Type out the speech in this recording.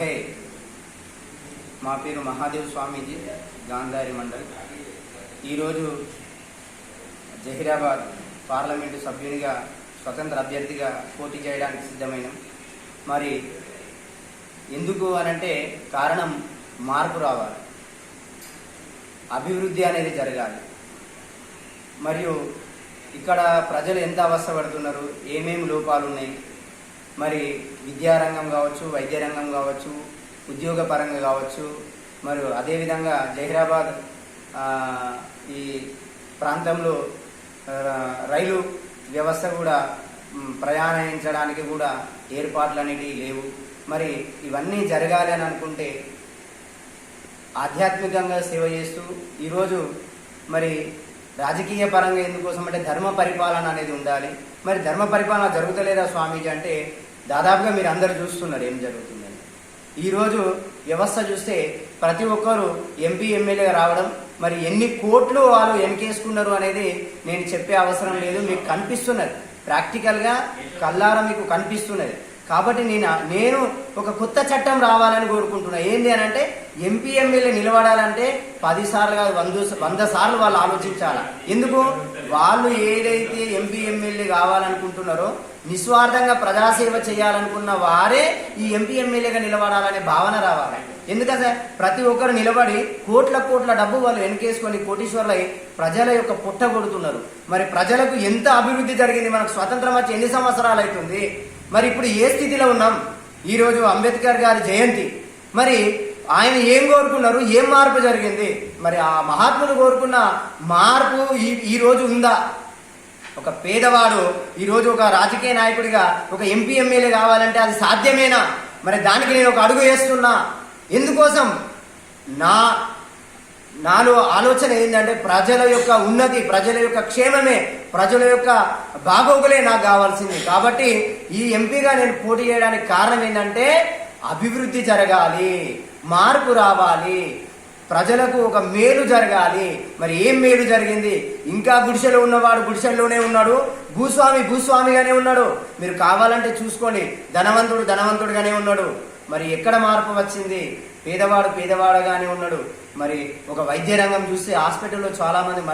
జై మా పేరు మహాదేవ్ స్వామీజీ గాంధారి మండల్. ఈరోజు జహీరాబాద్ పార్లమెంటు సభ్యునిగా స్వతంత్ర అభ్యర్థిగా పోటీ చేయడానికి సిద్ధమైనాం. మరి ఎందుకు అనంటే కారణం మార్పు రావాలి. అభివృద్ధి అనేది జరగాలి. మరియు ఇక్కడ ప్రజలు ఎంత అవస్థపడుతున్నారు ఏమేమి లోపాలు ఉన్నాయి మరి విద్యారంగం కావచ్చు వైద్య రంగం కావచ్చు ఉద్యోగ పరంగా కావచ్చు మరియు అదేవిధంగా జహీరాబాద్ ఈ ప్రాంతంలో రైలు వ్యవస్థ కూడా ప్రయాణించడానికి కూడా ఏర్పాట్లు అనేటివి లేవు. మరి ఇవన్నీ జరగాలి అని అనుకుంటే ఆధ్యాత్మికంగా సేవ చేస్తూ ఈరోజు మరి రాజకీయ పరంగా ఎందుకోసం అంటే ధర్మ పరిపాలన అనేది ఉండాలి. మరి ధర్మ పరిపాలన జరుగుతలేదా స్వామీజీ అంటే దాదాపుగా మీరు అందరు చూస్తున్నారు ఏం జరుగుతుందని. ఈరోజు వ్యవస్థ చూస్తే ప్రతి ఒక్కరు ఎంపీ ఎమ్మెల్యేగా రావడం మరి ఎన్ని కోట్లు వాళ్ళు వెనకేసుకున్నారు అనేది నేను చెప్పే అవసరం లేదు మీకు కనిపిస్తున్నది. ప్రాక్టికల్గా కల్లారా మీకు కనిపిస్తున్నది. కాబట్టి నేను నేను ఒక కొత్త చట్టం రావాలని కోరుకుంటున్నా. ఏంటి అని అంటే ఎంపీ ఎమ్మెల్యే నిలబడాలంటే పది సార్లు కాదు వంద వంద సార్లు వాళ్ళు ఆలోచించాలి? ఎందుకు? వాళ్ళు ఏదైతే ఎంపీ ఎమ్మెల్యే కావాలనుకుంటున్నారో నిస్వార్థంగా ప్రజాసేవ చేయాలనుకున్న వారే ఈ ఎంపీ ఎమ్మెల్యేగా నిలబడాలనే భావన రావాలి. ఎందుకంటే ప్రతి ఒక్కరు నిలబడి కోట్ల కోట్ల డబ్బు వాళ్ళు వెనకేసుకొని కోటీశ్వర్లై ప్రజల యొక్క పుట్ట కొడుతున్నారు. మరి ప్రజలకు ఎంత అభివృద్ధి జరిగింది? మనకు స్వతంత్రం వచ్చి ఎన్ని సంవత్సరాలు అవుతుంది మరి ఇప్పుడు ఏ స్థితిలో ఉన్నాం? ఈరోజు అంబేద్కర్ గారి జయంతి. మరి ఆయన ఏం కోరుకున్నారు? ఏం మార్పు జరిగింది? మరి ఆ మహాత్ములు కోరుకున్న మార్పు ఈ ఈరోజు ఉందా? ఒక పేదవాడు ఈరోజు ఒక రాజకీయ నాయకుడిగా ఒక ఎంపీ ఎమ్మెల్యే కావాలంటే అది సాధ్యమేనా? మరి దానికి నేను ఒక అడుగు వేస్తున్నా. ఎందుకోసం? నా నాలో ఆలోచన ఏంటంటే ప్రజల యొక్క ఉన్నతి ప్రజల యొక్క క్షేమమే ప్రజల యొక్క బాగోగులే నాకు కావాల్సింది. కాబట్టి ఈ ఎంపీగా నేను పోటీ చేయడానికి కారణం ఏంటంటే అభివృద్ధి జరగాలి మార్పు రావాలి ప్రజలకు ఒక మేలు జరగాలి. మరి ఏం మేలు జరిగింది? ఇంకా గుడిసెలో ఉన్నవాడు గుడిసెల్లోనే ఉన్నాడు భూస్వామి భూస్వామిగానే ఉన్నాడు. మీరు కావాలంటే చూసుకోండి ధనవంతుడు ధనవంతుడుగానే ఉన్నాడు. మరి ఎక్కడ మార్పు వచ్చింది? పేదవాడు పేదవాడుగానే ఉన్నాడు. మరి ఒక వైద్య రంగం చూస్తే హాస్పిటల్లో చాలా మంది